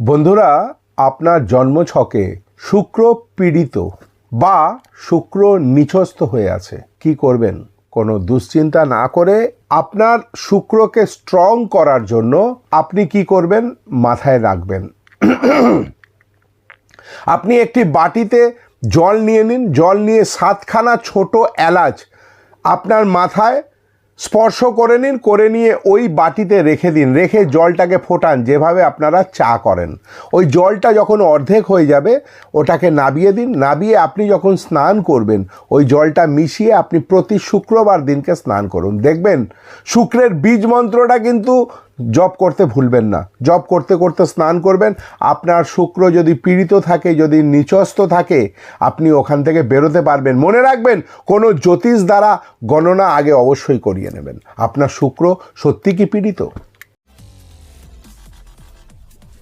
বন্ধুরা, আপনার জন্মছকে শুক্র পীড়িত বা শুক্র নিচস্থ হয়ে আছে। কি করবেন? কোনো দুশ্চিন্তা না করে আপনার শুক্রকে স্ট্রং করার জন্য আপনি কি করবেন? মাথায় রাখবেন। আপনি একটি বাটিতে জল নিয়ে নিন। জল নিয়ে সাতখানা ছোট এলাচ আপনার মাথায় স্পর্শ করে নিন, করে নিয়ে ওই বাটিতে রেখে দিন, রেখে জলটাকে ফোটান, যেভাবে আপনারা চা করেন। ওই জলটা যখন অর্ধেক হয়ে যাবে, ওটাকে নাবিয়ে দিন, নাবিয়ে আপনি যখন স্নান করবেন, ওই জলটা মিশিয়ে আপনি প্রতি শুক্রবার দিনকে স্নান করুন। দেখবেন, শুক্রের বীজ মন্ত্রটা কিন্তু জব করতে ভুলবেন না। জব করতে করতে স্নান করবেন। আপনার শুক্র যদি পীড়িত থাকে, যদি নিচস্ত থাকে, আপনি ওখান থেকে বেরোতে পারবেন। মনে রাখবেন, কোনো জ্যোতিষ দ্বারা গণনা আগে অবশ্যই করিয়ে নেবেন। আপনার শুক্র সত্যি কি পীড়িত?